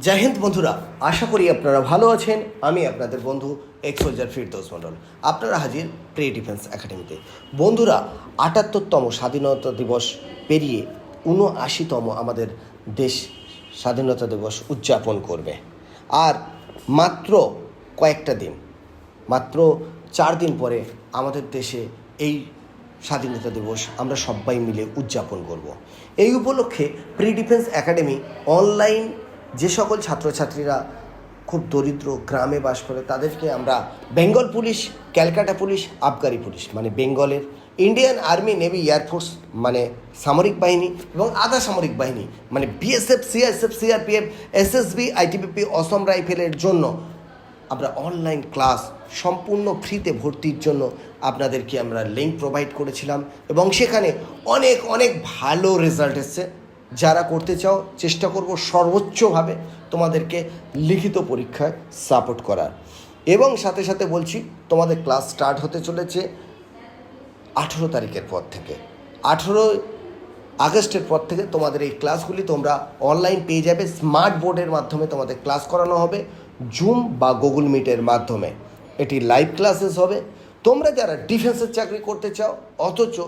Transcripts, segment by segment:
জয় হিন্দ বন্ধুরা, আশা করি আপনারা ভালো আছেন। আমি আপনাদের বন্ধু এক্সোলজার ফিরদৌস মণ্ডল আপনারা হাজির প্রে ডিফেন্স একাডেমিতে বন্ধুরা, আটাত্তরতম স্বাধীনতা দিবস পেরিয়ে উনআশিতম আমাদের দেশ স্বাধীনতা দিবস উদযাপন করবে। আর মাত্র কয়েকটা দিন, মাত্র চার দিন পরে আমাদের দেশে এই স্বাধীনতা দিবস আমরা সবাই মিলে উদযাপন করব। এই উপলক্ষে প্রি ডিফেন্স একাডেমি অনলাইন যে সকল ছাত্রছাত্রীরা খুব দরিদ্র গ্রামে বাস করে, তাদেরকে আমরা বেঙ্গল পুলিশ, ক্যালকাটা পুলিশ, আবগারি পুলিশ মানে বেঙ্গলের ইন্ডিয়ান আর্মি, নেভি এয়ারফোর্স মানে সামরিক বাহিনী এবং আধা সামরিক বাহিনী মানে BSF CISF CRPF SSB ITBP Assam রাইফেলের জন্য আমরা অনলাইন ক্লাস সম্পূর্ণ ফ্রিতে ভর্তির জন্য আপনাদেরকে আমরা লিঙ্ক প্রোভাইড করেছিলাম এবং সেখানে অনেক অনেক ভালো রেজাল্ট এসছে। যারা করতে চাও, চেষ্টা করব সর্বোচ্চভাবে তোমাদেরকে লিখিত পরীক্ষায় সাপোর্ট করার। এবং সাথে সাথে বলছি, তোমাদের ক্লাস স্টার্ট হতে চলেছে আঠেরো তারিখের পর থেকে। আঠেরোই আগস্টের পর থেকে তোমাদের এই ক্লাসগুলি তোমরা অনলাইন পেয়ে যাবে। স্মার্ট বোর্ডের মাধ্যমে তোমাদের ক্লাস করানো হবে। জুম বা গুগল মিটের মাধ্যমে। এটি লাইভ ক্লাসেস হবে। তোমরা যারা ডিফেন্সের চাকরি করতে চাও, অথচ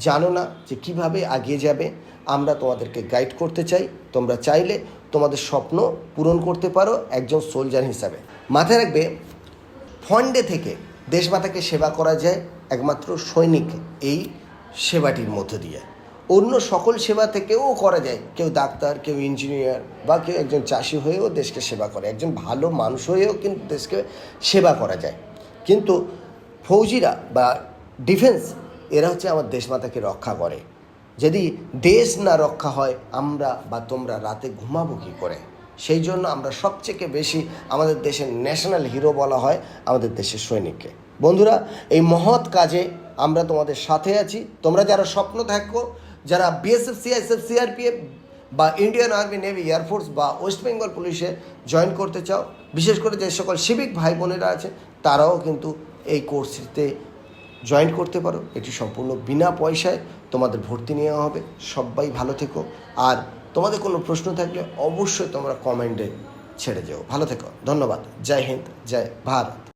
জানো না যে কীভাবে এগিয়ে যাবে। আমরা তোমাদেরকে গাইড করতে চাই। তোমরা চাইলে তোমাদের স্বপ্ন পূরণ করতে পারো একজন সোলজার হিসাবে। মাথায় রাখবে ফন্ডে থেকে দেশমাতাকে সেবা করা যায় একমাত্র সৈনিক এই সেবাটির মধ্য দিয়ে। অন্য সকল সেবা থেকেও করা যায়। কেউ ডাক্তার, কেউ ইঞ্জিনিয়ার বা কেউ একজন চাষি হয়েও দেশকে সেবা করে। একজন ভালো মানুষ হয়েও কিন্তু দেশকে সেবা করা যায়। কিন্তু ফৌজিরা বা ডিফেন্স এরা হচ্ছে আমার দেশমাতাকে রক্ষা করে। যদি দেশ না রক্ষা হয়, আমরা বা তোমরা রাতে ঘুমাবো কী করে? সেই জন্য আমরা সবচেয়ে বেশি আমাদের দেশের ন্যাশনাল হিরো বলা হয় আমাদের দেশের সৈনিককে। বন্ধুরা, এই মহৎ কাজে আমরা তোমাদের সাথে আছি। তোমরা যারা স্বপ্ন থাকো, যারা বিএসএফ সিআইএসএফ সিআরপিএফ বা Indian army navy air force বা ওয়েস্ট বেঙ্গল পুলিশে জয়েন করতে চাও, বিশেষ করে যে সকল সিভিক ভাই বোনেরা আছে, তারাও কিন্তু এই কোর্সটিতে জয়েন করতে পারো। এটি সম্পূর্ণ বিনা পয়সায় তোমাদের ভর্তি নেওয়া হবে। সবাই ভালো থেকো। আর তোমাদের কোনো প্রশ্ন থাকলে অবশ্যই তোমরা কমেন্টে ছেড়ে যাও। ভালো থেকো। ধন্যবাদ। জয় হিন্দ। জয় ভারত।